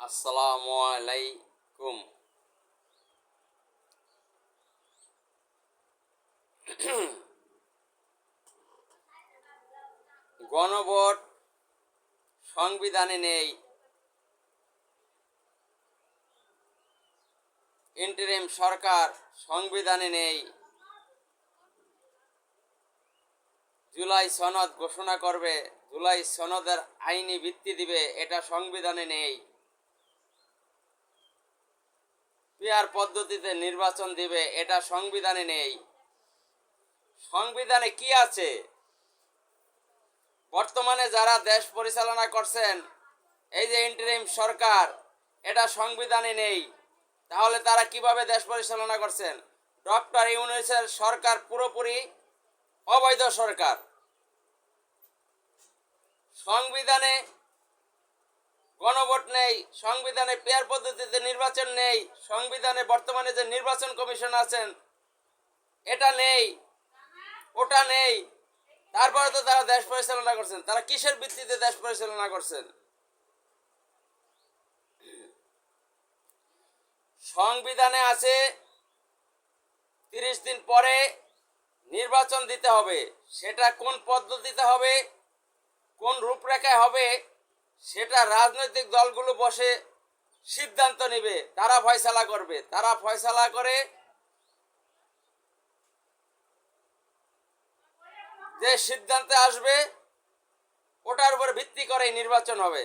আসসালামু আলাইকুম গণভোট সংবিধানে নেই। ইন্টারিম সরকার সংবিধানে নেই। জুলাই সনদ ঘোষণা করবে। জুলাই সনদের আইনি ভিত্তি দিবে। এটা সংবিধানে নেই। পিয়ার পদ্ধতিতে নির্বাচন দিবে, এটা সংবিধানে নেই। সংবিধানে কি আছে? বর্তমানে যারা দেশ পরিচালনা করছেন, এই যে ইন্টারিম সরকার, এটা সংবিধানে নেই। তাহলে তারা কীভাবে দেশ পরিচালনা করছেন? ডক্টর ইউনুসের সরকার পুরোপুরি অবৈধ সরকার। সংবিধানে নেই, সংবিধানে পেয়ার পদ্ধতিতে নির্বাচন নেই, সংবিধানে বর্তমানে যে নির্বাচন কমিশন আছেন, এটা নেই, ওটা নেই। তারপরে তো তারা দেশ পরিচালনা করছেন। তারা কিসের ভিত্তিতে দেশ পরিচালনা করছেন? সংবিধানে আছে, তিরিশ দিন পরে নির্বাচন দিতে হবে। সেটা কোন পদ্ধতিতে হবে, কোন রূপরেখায় হবে সেটা রাজনৈতিক দলগুলো বসে সিদ্ধান্ত নেবে, তারা ফয়সালা করবে। তারা ফয়সালা করে যে সিদ্ধান্তে আসবে, ওটার উপর ভিত্তি করে নির্বাচন হবে।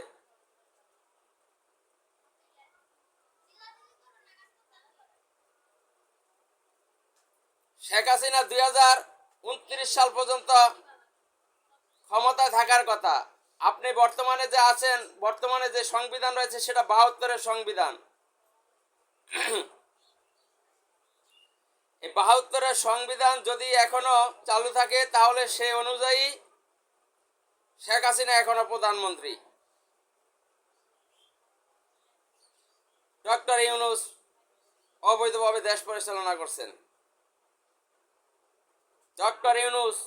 শেখ হাসিনা দুই হাজার উনত্রিশ সাল পর্যন্ত ক্ষমতায় থাকার কথা। আপনি বর্তমানে যে আছেন, বর্তমানে যে সংবিধান রয়েছে সেটা বাহাত্তরের সংবিধান। এই বাহাত্তরের সংবিধান যদি এখনও চালু থাকে, তাহলে সে অনুযায়ী শেখ হাসিনা এখনও প্রধানমন্ত্রী। ডক্টর ইউনুস অবৈধভাবে দেশ পরিচালনা করছেন। ডক্টর ইউনুস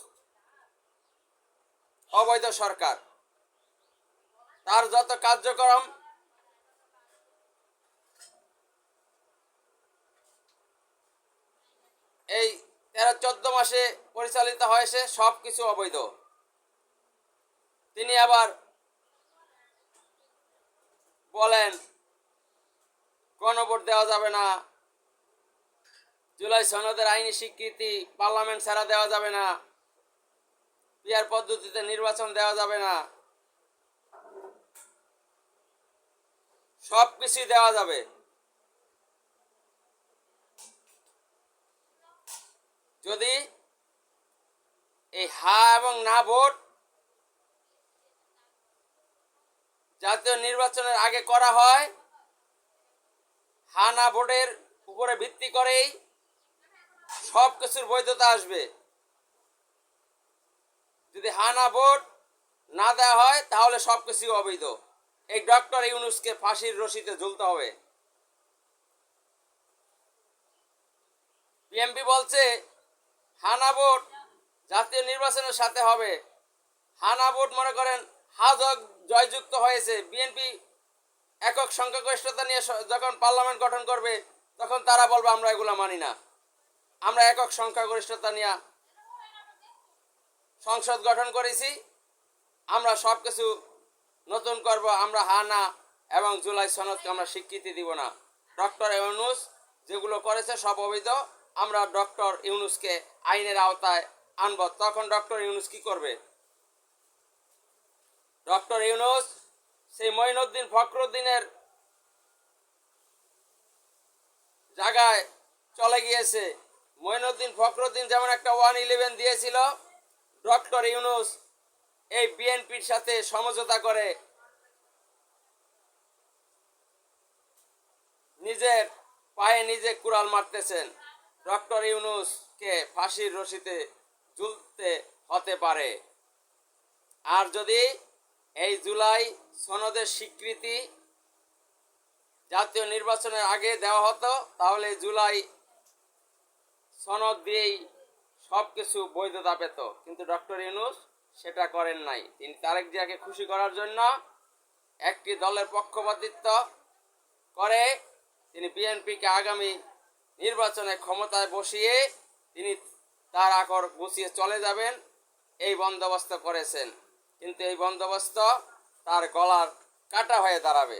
অবৈধ সরকার। তার যত কার্যক্রম, এই তেরো চোদ্দ মাসে পরিচালিত হয়েছে সব কিছু অবৈধ। তিনি আবার বলেন গণভোট দেওয়া যাবে না। জুলাই সনদের আইনি স্বীকৃতি পার্লামেন্ট ছাড়া দেওয়া যাবে না। পিয়ার পদ্ধতিতে নির্বাচন দেওয়া যাবে না। সব কিছুই দেওয়া যাবে। যদি এই হা এবং না ভোট জাতীয় নির্বাচনের আগে করা হয়, হা না ভোটের উপরে ভিত্তি করেই সব কিছুর বৈধতা আসবে। যদি হা না ভোট না দেওয়া হয়, তাহলে সব কিছুই অবৈধ। এই ডক্টর ইউনুসকে ফাঁসির রশিতে ঝুলতে হবে। বিএমপি বলছে, হানা ভোট জাতীয় নির্বাচনের সাথে হবে। হানা ভোট, মনে করেন, হাজক জয়যুক্ত হয়েছে। বিএনপি একক সংখ্যাগরিষ্ঠতা নিয়ে যখন পার্লামেন্ট গঠন করবে, তখন তারা বলবে, আমরা এগুলো মানি না। আমরা একক সংখ্যাগরিষ্ঠতা নিয়ে সংসদ গঠন করেছি। আমরা সব কিছু নতুন করব আমরা হা না এবং জুলাই সনদকে আমরা স্বীকৃতি দিব না। ডক্টর ইউনুস যেগুলো করেছে সব অবৈধ, আমরা ডক্টর ইউনুসকে আইনের আওতায় আনব। তখন ডক্টর ইউনুস কি করবে? ডক্টর ইউনুস সেই মঈনুদ্দিন ফখরুদ্দিনের জায়গায় চলে গিয়েছে। মঈনুদ্দিন ফখরুদ্দিন যেমন একটা ওয়ান ইলেভেন দিয়েছিল, ডক্টর ইউনুস এই বিএনপির সাথে সমঝোতা করে নিজের পায়ে নিজে কুড়াল মারতেছেন। ডক্টর ইউনুসকে ফাঁসির রশিতে ঝুলতে হতে পারে। আর যদি এই জুলাই সনদের স্বীকৃতি জাতীয় নির্বাচনের আগে দেওয়া হতো, তাহলে জুলাই সনদ দিয়েই সব কিছু বৈধতা পেত। কিন্তু ডক্টর ইউনুস সেটা করেন নাই। তিনি তারেক জিয়াকে খুশি করার জন্য একটি দলের পক্ষপাতিত্ব করে তিনি বিএনপিকে আগামী নির্বাচনে ক্ষমতায় বসিয়ে তিনি তার আকর গুছিয়ে চলে যাবেন, এই বন্দোবস্ত করেছেন। কিন্তু এই বন্দোবস্ত তার গলার কাটা হয়ে দাঁড়াবে।